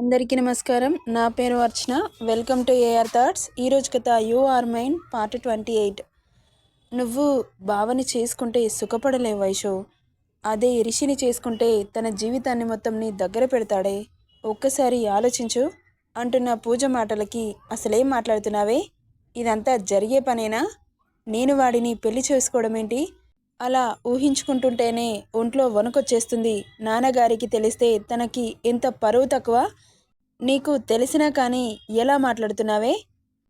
అందరికీ నమస్కారం. నా పేరు Archana. Welcome to AR thoughts. ఈరోజు కథ you are mine part twenty eight. నువ్వు భావని చేసుకుంటే సుఖపడలేవు వైషో. అదే రిషిని చేసుకుంటే తన జీవితాన్ని మొత్తం నీ దగ్గర పెడతాడే. ఒక్కసారి ఆలోచించు. అంటున్న పూజ మాటలకి అసలేం మాట్లాడుతున్నావే? ఇదంతా జరిగే పనేనా? నేను వాడిని పెళ్ళి చేసుకోవడం ఏంటి? అలా ఊహించుకుంటుంటేనే ఒంట్లో వణుకొచ్చేస్తుంది. నాన్నగారికి తెలిస్తే తనకి ఎంత పరువు తక్కువ? నీకు తెలిసినా కానీ ఎలా మాట్లాడుతున్నావే?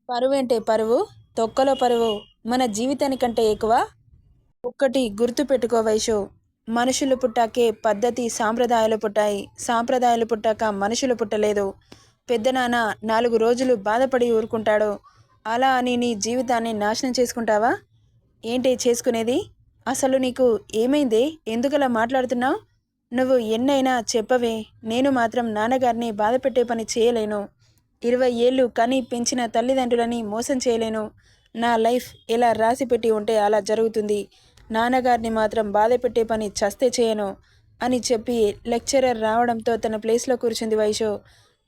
పరువేంటే పరువు తొక్కలో పరువు మన జీవితానికంటే ఎక్కువ? ఒక్కటి గుర్తు పెట్టుకో వైషు. మనుషులు పుట్టాకే పద్ధతి సాంప్రదాయాలు పుట్టాయి. సాంప్రదాయాలు పుట్టాక మనుషులు పుట్టలేదు. పెద్దనాన్న నాలుగు రోజులు బాధపడి ఊరుకుంటాడు. అలా అని నీ జీవితాన్ని నాశనం చేసుకుంటావా? ఏంటి చేసుకునేది? అసలు నీకు ఏమైంది? ఎందుకలా మాట్లాడుతున్నావు? నువ్వు ఎన్నైనా చెప్పవే నేను మాత్రం నాన్నగారిని బాధపెట్టే పని చేయలేను. ఇరవై ఏళ్ళు కని పెంచిన తల్లిదండ్రులని మోసం చేయలేను. నా లైఫ్ ఎలా రాసిపెట్టి ఉంటే అలా జరుగుతుంది. నాన్నగారిని మాత్రం బాధపెట్టే పని చస్తే చేయను అని చెప్పి లెక్చరర్ రావడంతో తన ప్లేస్లో కూర్చుంది వైషు.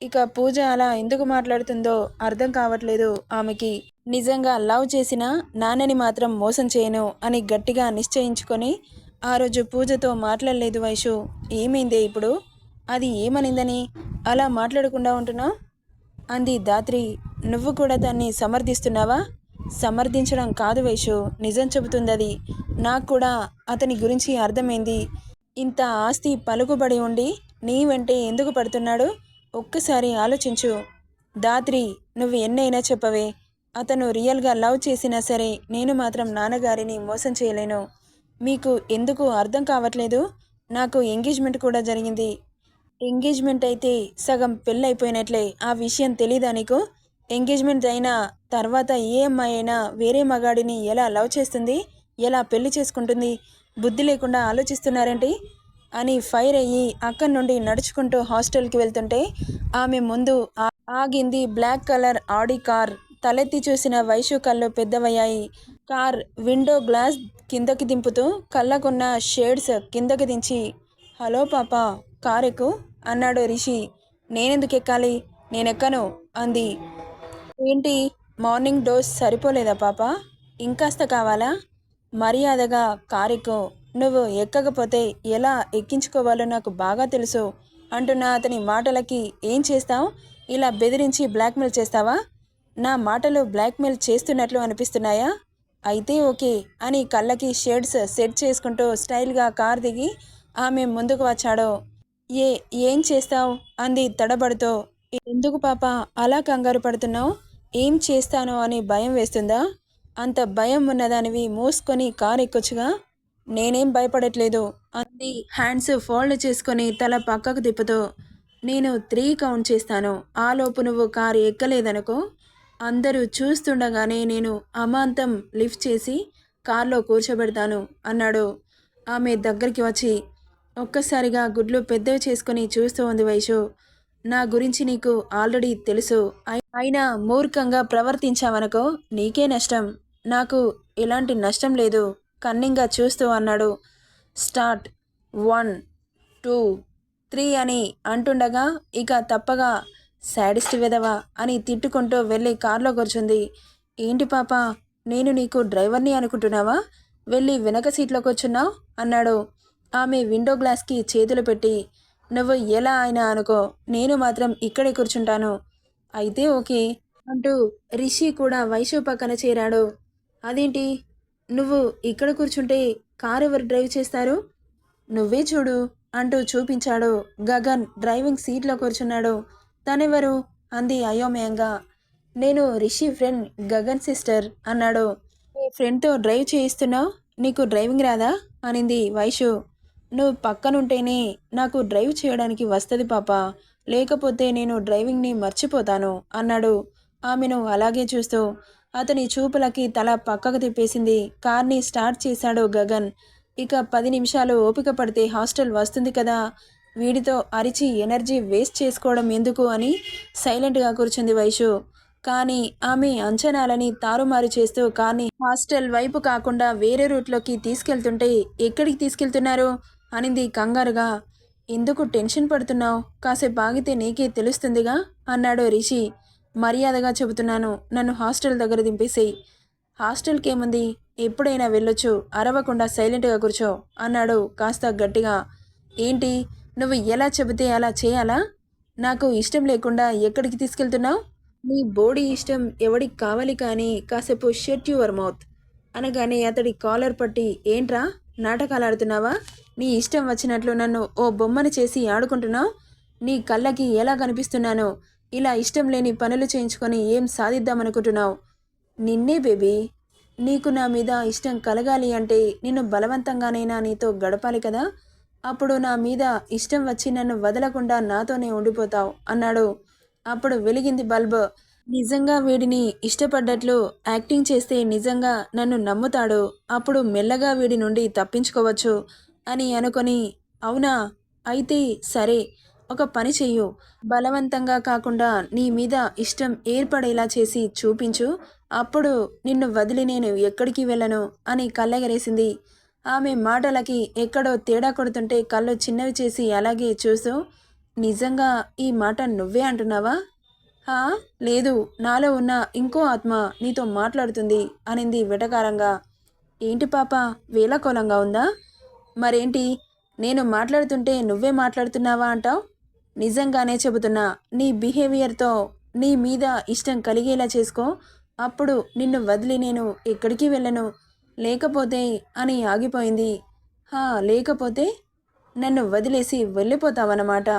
ఇక పూజ అలా ఎందుకు మాట్లాడుతుందో అర్థం కావట్లేదు ఆమెకి. నిజంగా లవ్ చేసిన నాన్నని మాత్రం మోసం చేయను అని గట్టిగా నిశ్చయించుకొని ఆ రోజు పూజతో మాట్లాడలేదు వైషు. ఏమైందే ఇప్పుడు? అది ఏమనిందని? అలా మాట్లాడకుండా ఉంటున్నావు అంది దాత్రి. నువ్వు కూడా దాన్ని సమర్థిస్తున్నావా? సమర్థించడం కాదు వైషు. నిజం చెబుతుంది అది నాకు కూడా అతని గురించి అర్థమైంది. ఇంత ఆస్తి పలుకుబడి ఉండి నీ వెంటే ఎందుకు పడుతున్నాడు? ఒక్కసారి ఆలోచించు. దాత్రి నువ్వు ఎన్నైనా చెప్పవే. అతను రియల్గా లవ్ చేసినా సరే నేను మాత్రం నాన్నగారిని మోసం చేయలేను. మీకు ఎందుకు అర్థం కావట్లేదు? నాకు ఎంగేజ్మెంట్ కూడా జరిగింది. ఎంగేజ్మెంట్ అయితే సగం పెళ్ళైపోయినట్లే. ఆ విషయం తెలీదా నీకు? ఎంగేజ్మెంట్ అయినా తర్వాత ఏ అమ్మాయి అయినా వేరే మగాడిని ఎలా లవ్ చేస్తుంది? ఎలా పెళ్ళి చేసుకుంటుంది? బుద్ధి లేకుండా ఆలోచిస్తున్నారేంటి? అని ఫైర్ అయ్యి అక్కడి నుండి నడుచుకుంటూ హాస్టల్కి వెళ్తుంటే ఆమె ముందు ఆగింది బ్లాక్ కలర్ ఆడి కార్. తలెత్తి చూసిన వైషు కళ్ళు పెద్దవయ్యాయి. కార్ విండో గ్లాస్ కిందకి దింపుతూ కళ్ళకున్న షేడ్స్ కిందకి దించి హలో పాప కార్ ఎక్కు అన్నాడు రిషి. నేనెందుకు ఎక్కాలి నేనెక్కను? అంది. ఏంటి? మార్నింగ్ డోస్ సరిపోలేదా పాప? ఇంకాస్త కావాలా? మర్యాదగా కారెక్కు. నువ్వు ఎక్కకపోతే ఎలా ఎక్కించుకోవాలో నాకు బాగా తెలుసు అంటున్న అతని మాటలకి ఏం చేస్తావు? ఇలా బెదిరించి బ్లాక్మెయిల్ చేస్తావా? నా మాటలు బ్లాక్మెయిల్ చేస్తున్నట్లు అనిపిస్తున్నాయా? అయితే ఓకే అని కళ్ళకి షేడ్స్ సెట్ చేసుకుంటూ స్టైల్గా కార్ దిగి ఆమె ముందుకు వచ్చాడు. ఏ ఏం చేస్తావు? అంది తడబడుతో. ఎందుకు పాప అలా కంగారు పడుతున్నావు? ఏం చేస్తానో అని భయం వేస్తుందా? అంత భయం ఉన్నదానివి మూసుకొని కారు ఎక్కొచ్చుగా? నేనేం భయపడట్లేదు అంది హ్యాండ్స్ ఫోల్డ్ చేసుకొని తల పక్కకు తిప్పుతూ. నేను త్రీ కౌంట్ చేస్తాను. ఆ లోపు నువ్వు కారు ఎక్కలేదనుకో అందరూ చూస్తుండగానే నేను అమాంతం లిఫ్ట్ చేసి కార్లో కూర్చోబెడతాను అన్నాడు. ఆమె దగ్గరికి వచ్చి ఒక్కసారిగా గుడ్లు పెద్దవి చేసుకుని చూస్తూ ఉంది వైషు. నా గురించి నీకు ఆల్రెడీ తెలుసు. అయినా మూర్ఖంగా ప్రవర్తించావనుకో నీకే నష్టం. నాకు ఎలాంటి నష్టం లేదు. కన్నింగా చూస్తూ అన్నాడు. స్టార్ట్. వన్ టూ త్రీ అని అంటుండగా ఇక తప్పగా శాడిస్ట్ విధవా అని తిట్టుకుంటూ వెళ్ళి కారులో కూర్చుంది. ఏంటి పాప నేను నీకు డ్రైవర్ని అనుకుంటున్నావా? వెళ్ళి వెనక సీట్లో కూర్చున్నావు అన్నాడు. ఆమె విండో గ్లాస్కి చేతులు పెట్టి నువ్వు ఎలా అయినా అనుకో నేను మాత్రం ఇక్కడే కూర్చుంటాను. అయితే ఓకే అంటూ రిషి కూడా వైషు పక్కన చేరాడు. అదేంటి? నువ్వు ఇక్కడ కూర్చుంటే కారు ఎవరు డ్రైవ్ చేస్తారు? నువ్వే చూడు అంటూ చూపించాడు గగన్ డ్రైవింగ్ సీట్లో కూర్చున్నాడు. తనెవరు? అంది అయోమయంగా. నేను రిషి ఫ్రెండ్ గగన్ సిస్టర్ అన్నాడు. నీ ఫ్రెండ్తో డ్రైవ్ చేయిస్తున్నావు? నీకు డ్రైవింగ్ రాదా? అనింది వైషు. నువ్వు పక్కనుంటేనే నాకు డ్రైవ్ చేయడానికి వస్తుంది పాప. లేకపోతే నేను డ్రైవింగ్ని మర్చిపోతాను అన్నాడు. ఆమెను అలాగే చూస్తూ అతని చూపులకి తల పక్కకు తిప్పేసింది. కార్ని స్టార్ట్ చేశాడు గగన్. ఇక పది నిమిషాలు ఓపిక పడితే హాస్టల్ వస్తుంది కదా? వీడితో అరిచి ఎనర్జీ వేస్ట్ చేసుకోవడం ఎందుకు అని సైలెంట్గా కూర్చుంది వైషు. కానీ ఆమె అంచనాలని తారుమారు చేస్తూ కానీ హాస్టల్ వైపు కాకుండా వేరే రూట్లోకి తీసుకెళ్తుంటే ఎక్కడికి తీసుకెళ్తున్నారు? అనింది కంగారుగా. ఎందుకు టెన్షన్ పడుతున్నావు? కాసేపు ఆగితే నీకే తెలుస్తుందిగా? అన్నాడు రిషి. మర్యాదగా చెబుతున్నాను. నన్ను హాస్టల్ దగ్గర దింపేసేయి. హాస్టల్కి ఏముంది? ఎప్పుడైనా వెళ్ళొచ్చు. అరవకుండా సైలెంట్గా కూర్చో అన్నాడు కాస్త గట్టిగా. ఏంటి? నువ్వు ఎలా చెబితే అలా చేయాలా? నాకు ఇష్టం లేకుండా ఎక్కడికి తీసుకెళ్తున్నావు? నీ బోడీ ఇష్టం ఎవడికి కావాలి కానీ కాసేపు షెట్ యువర్ మౌత్ అనగానే అతడి కాలర్ పట్టి ఏంట్రా? నాటకాలు ఆడుతున్నావా? నీ ఇష్టం వచ్చినట్లు నన్ను ఓ బొమ్మను చేసి ఆడుకుంటున్నావు? నీ కళ్ళకి ఎలా కనిపిస్తున్నానో? ఇలా ఇష్టం లేని పనులు చేయించుకొని ఏం సాధిద్దామనుకుంటున్నావు? నిన్నే బేబీ నీకు నా మీద ఇష్టం కలగాలి అంటే నిన్ను బలవంతంగానైనా నీతో గడపాలి కదా? అప్పుడు నా మీద ఇష్టం వచ్చి నన్ను వదలకుండా నాతోనే ఉండిపోతావు అన్నాడు. అప్పుడు వెలిగింది బల్బ్. నిజంగా వీడిని ఇష్టపడ్డట్లు యాక్టింగ్ చేస్తే నిజంగా నన్ను నమ్ముతాడు. అప్పుడు మెల్లగా వీడి నుండి తప్పించుకోవచ్చు అని అనుకొని అవునా? అయితే సరే ఒక పని చెయ్యు. బలవంతంగా కాకుండా నీ మీద ఇష్టం ఏర్పడేలా చేసి చూపించు. అప్పుడు నిన్ను వదిలి నేను ఎక్కడికి వెళ్ళను అని కళ్ళెగరేసింది. ఆమె మాటలకి ఎక్కడో తేడా కొడుతుంటే కళ్ళు చిన్నవి చేసి అలాగే చూస్తూ నిజంగా ఈ మాట నువ్వే అంటున్నావా? హా లేదు. నాలో ఉన్న ఇంకో ఆత్మ నీతో మాట్లాడుతుంది అనింది వెటకారంగా. ఏంటి పాప వేలకోలంగా ఉందా? మరేంటి? నేను మాట్లాడుతుంటే నువ్వే మాట్లాడుతున్నావా అంటావు? నిజంగానే చెబుతున్నా నీ బిహేవియర్తో నీ మీద ఇష్టం కలిగేలా చేసుకో. అప్పుడు నిన్ను వదిలి నేను ఎక్కడికి వెళ్ళను. లేకపోతే అని ఆగిపోయింది. హా లేకపోతే నన్ను వదిలేసి వెళ్ళిపోతావన్నమాట.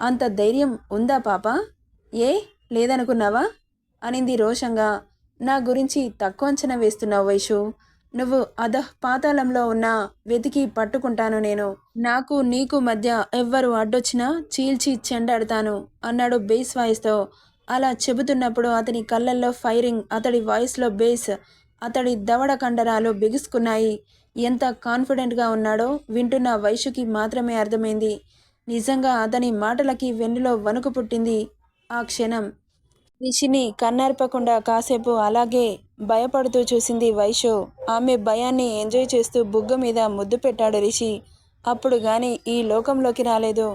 అంత ధైర్యం ఉందా పాప? ఏ లేదనుకున్నావా? అనింది రోషంగా. నా గురించి తక్కువ అంచనా వేస్తున్నావు వైషు. నువ్వు అధహ్ పాతాళంలో ఉన్న వెతికి పట్టుకుంటాను నేను. నాకు నీకు మధ్య ఎవ్వరు అడ్డొచ్చినా చీల్చి చెండాడతాను అన్నాడు బేస్ వాయిస్తో. అలా చెబుతున్నప్పుడు అతని కళ్ళల్లో ఫైరింగ్ అతడి వాయిస్లో బేస్ అతడి దవడ కండరాలు బిగుసుకున్నాయి. ఎంత కాన్ఫిడెంట్గా ఉన్నాడో వింటున్న వైశుకి మాత్రమే అర్థమైంది. నిజంగా అతని మాటలకి వెన్నులో వణుకు పుట్టింది ఆ క్షణం. రిషిని కన్నార్పకుండా కాసేపు అలాగే భయపడుతూ చూసింది వైషు ఆమె భయాన్ని ఎంజాయ్ చేస్తూ బుగ్గ మీద ముద్దు పెట్టాడు రిషి. అప్పుడు గాని ఈ లోకంలోకి రాలేదు.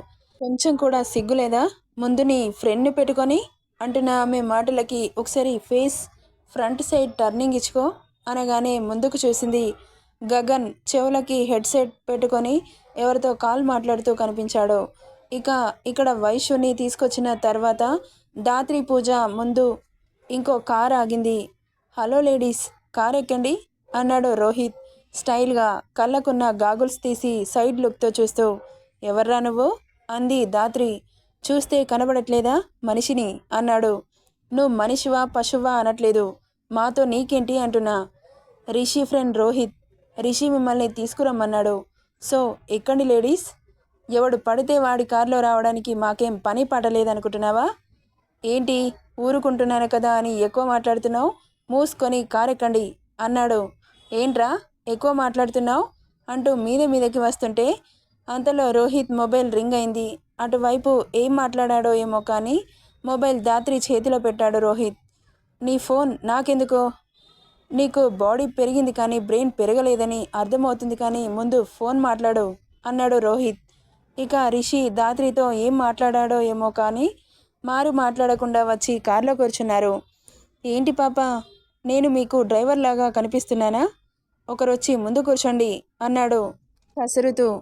కొంచెం కూడా సిగ్గులేదా? ముందు నీ ఫ్రెండ్ని పెట్టుకొని అంటున్న ఆమె మాటలకి ఒకసారి ఫేస్ ఫ్రంట్ సైడ్ టర్నింగ్ ఇచ్చుకో అనగానే ముందుకు చూసింది గగన్ చెవులకి హెడ్సెట్ పెట్టుకొని ఎవరితో కాల్ మాట్లాడుతూ కనిపించాడు. ఇక ఇక్కడ వైశ్యుని తీసుకొచ్చిన తర్వాత దాత్రి పూజ ముందు ఇంకో కార్ ఆగింది. హలో లేడీస్ కార్ ఎక్కండి అన్నాడు రోహిత్ స్టైల్గా కళ్ళకున్న గాగుల్స్ తీసి సైడ్ లుక్తో చూస్తూ. ఎవర్రా నువ్వు? అంది దాత్రి. చూస్తే కనబడట్లేదా మనిషిని? అన్నాడు నువ్వు మనిషివా పశువా అనట్లేదు. మాతో నీకేంటి అంటున్నా? రిషి ఫ్రెండ్ రోహిత్ రిషి మిమ్మల్ని తీసుకురమ్మన్నాడు. సో ఎక్కండి లేడీస్. ఎవడు పడితే వాడి కారులో రావడానికి మాకేం పని పడలేదనుకుంటున్నావా? ఏంటి ఊరుకుంటున్నాను కదా అని ఎక్కువ మాట్లాడుతున్నావు? మూసుకొని కారెక్కండి అన్నాడు. ఏంట్రా ఎక్కువ మాట్లాడుతున్నావు? అంటూ మీద మీదకి వస్తుంటే అంతలో రోహిత్ మొబైల్ రింగ్ అయింది. అటువైపు ఏం మాట్లాడాడో ఏమో కానీ మొబైల్ దాత్రి చేతిలో పెట్టాడు రోహిత్. నీ ఫోన్ నాకెందుకో? నీకు బాడీ పెరిగింది కానీ బ్రెయిన్ పెరగలేదని అర్థమవుతుంది కానీ ముందు ఫోన్ మాట్లాడు అన్నాడు రోహిత్. ఇక రిషి దాత్రితో ఏం మాట్లాడాడో ఏమో కానీ మారు మాట్లాడకుండా వచ్చి కారులో కూర్చున్నారు. ఏంటి పాప? నేను మీకు డ్రైవర్ లాగా కనిపిస్తున్నానా? ఒకరొచ్చి ముందు కూర్చోండి అన్నాడు. కసురుతూ